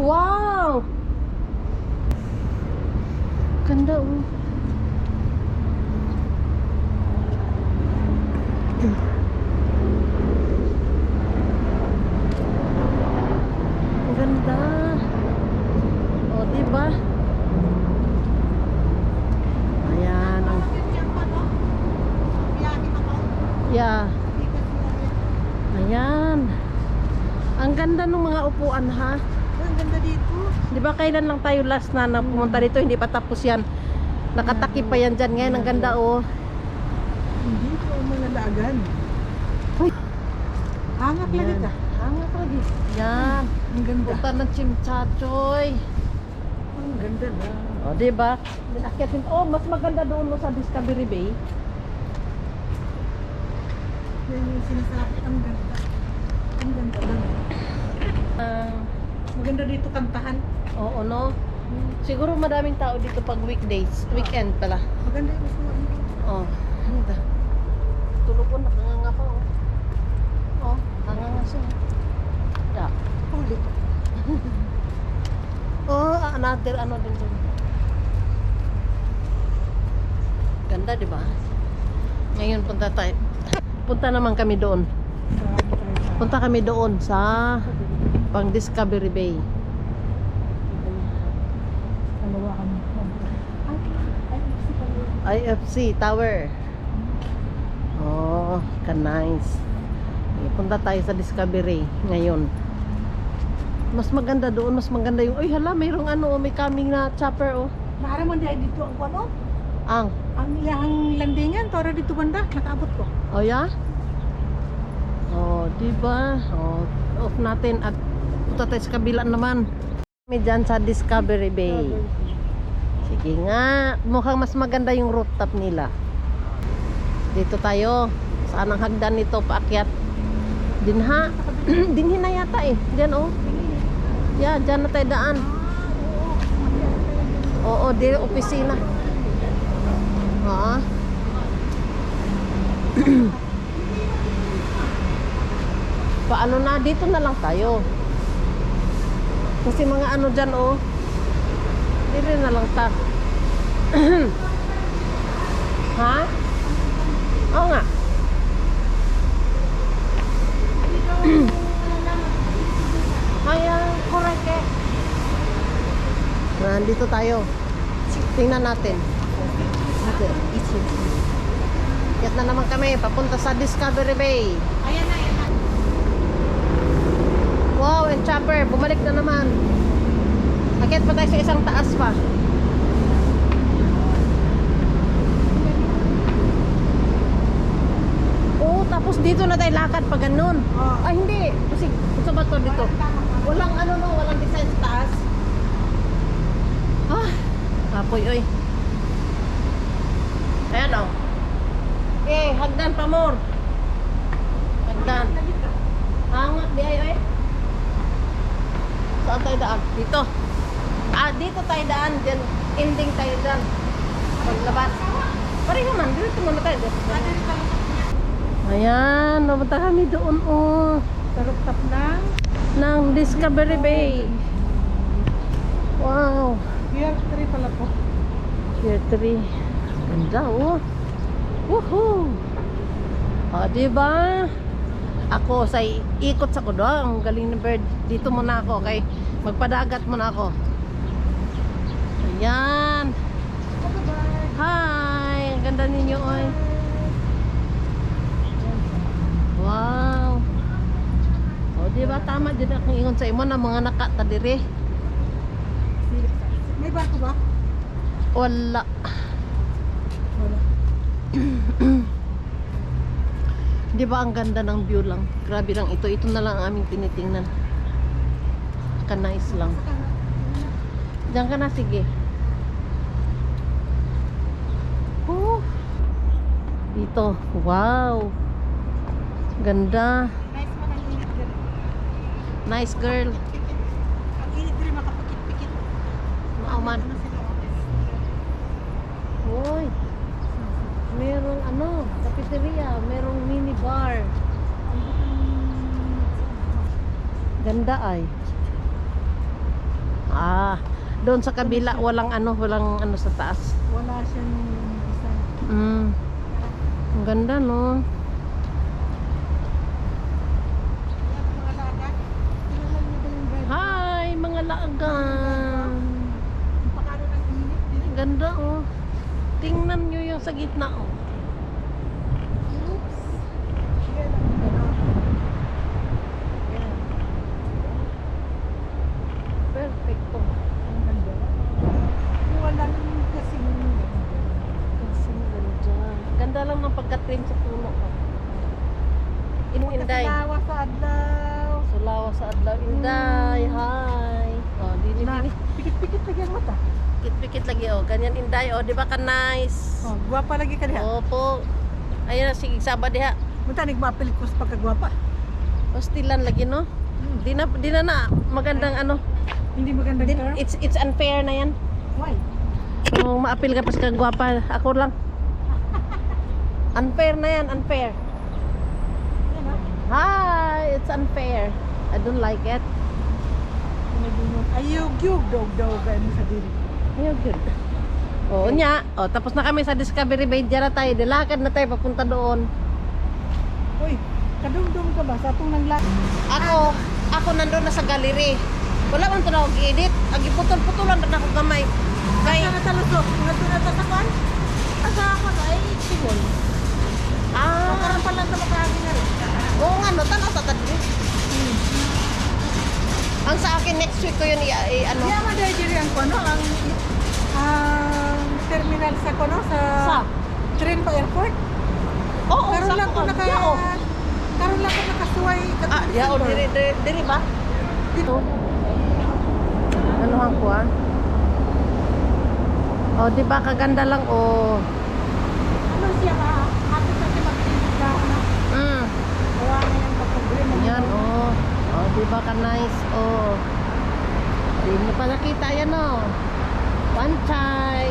Wow! Ganda oh. Ganda. O, di ba? Ayan. Ang, yeah. Ayan. Ang ganda ng mga upuan ha. Ganda dito. Di ba kailan lang tayo last na, na pumunta dito, hindi pa tapos yan. Nakatakip pa yan dyan. Ngayon, ang ganda oh. Hindi ko mga lagan. Uy. Hangak lagi ka. Hangak lagi. Yan. Ang ganda. Punta ng Chimchachoy. Ang ganda na. O, di ba? Dinakyatin. Oh, mas maganda doon no, sa Discovery Bay. Yan yung sinasabi. Ang ganda. Ang ganda lang. Ah, Maganda dito kantahan. oo, no? Siguro madaming tao dito pag weekdays. Weekend pala. Maganda yung gusto mo. Oh, ganda. Tulog ko, nakanganga pa, oh. Oh, nakanganga siya. Ya. Huli ko. Oh, another ano din dun. Ganda, di ba? Ngayon punta tayo. Punta naman kami doon. Punta kami doon sa pang Discovery Bay. Dalawa kami. IFC Tower. Oh, ka nice. Punta tayo sa Discovery ngayon. Mas maganda doon, mas maganda yung, ay hala, mayroong ano, may coming na chopper, oh. Naara mo dahil dito ang ano? Ang, Ang iyang landingan. Tora dito banda. Nakabot ko. oh ya? Oh, di ba? Oh, off natin at punta tayo sa kabila naman. Kami dyan sa Discovery Bay. Sige nga, mukhang mas maganda yung rooftop nila. Dito tayo. Saan ang hagdan nito paakyat? Dinha. Dinhi na yata eh. Diyan oh. Yeah, dyan na tayo daan. Oo, di opisina. Ha? Paano na? Dito na lang tayo. Kasi mga ano dyan oh. Dito na lang ta. ha? Oo nga. Kaya, correct eh. Nandito tayo. Tingnan natin. Okay. Yan na naman kami, papunta sa Discovery Bay. Ayan and chopper, bumalik na naman. Akit pa tayo sa isang taas pa. Oo, tapos dito na tayo lakad pa ganun. Oo. Ay, hindi. Kasi, ba to dito? Walang ano no, walang design sa taas. Ah, apoy, oy. Ayan o. Eh, hagdan pa more. Hagdan. Hangat Dito. Ah, dito tayo daan. Diyan, ending tayo dyan. Paglabas. Pareho man. Dito muna tayo. Ayan, napunta kami doon oh. Sa rooftop ng Ng Discovery Bay. Wow. Pier 3 pala po. Year 3. Ganda oh. Woohoo! O, diba? Ako sa ikot sa kudo. Ang galing ni Bird. Dito muna ako. Okay? Magpadagat muna ako. Ayan. Hi! Ang ganda ninyo oy. Wow. O, diba? Tama din akong ingon sa imo na mga nakatadiri. May barko ba? Wala. Wala. Di ba ang ganda ng view lang? Grabe lang ito. Ito na lang ang aming tinitingnan. Ka-nice lang. Diyan ka na, sige. Oh. Dito. Wow. Ganda. Nice girl. Ang init din makapikit-pikit. Maaman. Sila? Hoy. Merong ano, cafeteria, merong mini bar. Ganda ay. Ah, doon sa kabila walang ano, walang ano sa taas. Wala siyang isa. Mm. Ang ganda no. Hi, mga laagan. Ganda oh. Tingnan nyo yung sa gitna oh. Oops. Yan ang ganda. Yan. Perfecto. Ang ganda. Walang kasing ganda. Kasi ganda. Ganda lang ng pagka-trim sa puno oh. Ininday. Kasalawa sa adlaw. Sulawa sa adlaw. Inday, hi. Oh, dili Na, dili. pikit-pikit lagi ang mata. Pikit-pikit lagi oh. Ganyan inday oh, di ba ka nice? Oh, guwapa lagi ka diha. Opo. Ayun na, sige, saba diha. Munta nagmapilit ko sa pagkagwapa. Pastilan lagi no. Di na, di na na magandang ano. Hindi magandang Di, term. it's it's unfair na yan. Why? Kung maapil ka pa sa kagwapa, ako lang. Unfair na yan, unfair. Hi, it's unfair. I don't like it. Ayog yug dog dog kan sa diri. Ayaw, good. Oo niya. O, tapos na kami sa Discovery Bay. Diyan na tayo. Dilakad na tayo papunta doon. Uy, kadumdum ka ba sa atong nang la? Ako, ako nandun na sa gallery. Wala man to na ako i-edit. Agi putol-putulan na ako gamay. Kay, Kaya na talusok, ngadto na ta sa kwan. Asa ako na ay sigol. Ah, Karon pa lang ta makaagi na rin. oo nga no, tanaw sa tadli. Ang sa akin next week ko yun i, i- ano. Kaya man dahil diri ang kono ang ang terminal sa kono sa, Sa? train pa airport. Oo, karon sa lang ko naka Diya, oh. karon lang ko nakasuway Ah, ya, oh, diri, diri, diri ba? Dito. Ano ang kuha? Oh, di ba kaganda lang oh. Ano siya ka? Happy sa siya magtinda ka na. Mm. Wala na yung problema. Yan oh. Oh, nice oh. Di mo pa nakita yan oh. Panchay.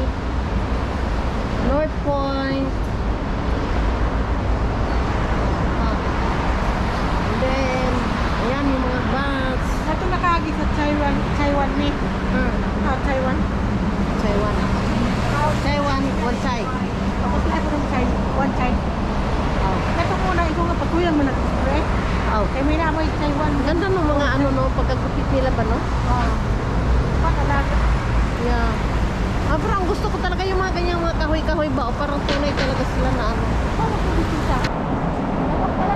North Point. Ah. And then, ayan yung mga bus. Ito nakaagi sa Taiwan, Taiwan ni. Mm. Ah, Taiwan. Taiwan. Taiwan, one chai. Tapos lahat ng one Chai. Oh. Ito muna, ikaw nga pagkuyan mo nag-spray. Oh. Eh, Kay may namoy Taiwan. Ganda no mga ano no, pagkagupit nila ba no? Ah. Oo. Oh. Pakalaga. Yeah. Ah, pero ang gusto ko talaga yung mga ganyang mga kahoy-kahoy ba? O parang tunay talaga sila na ano. Oo, oh, gusto siya. Dapat pala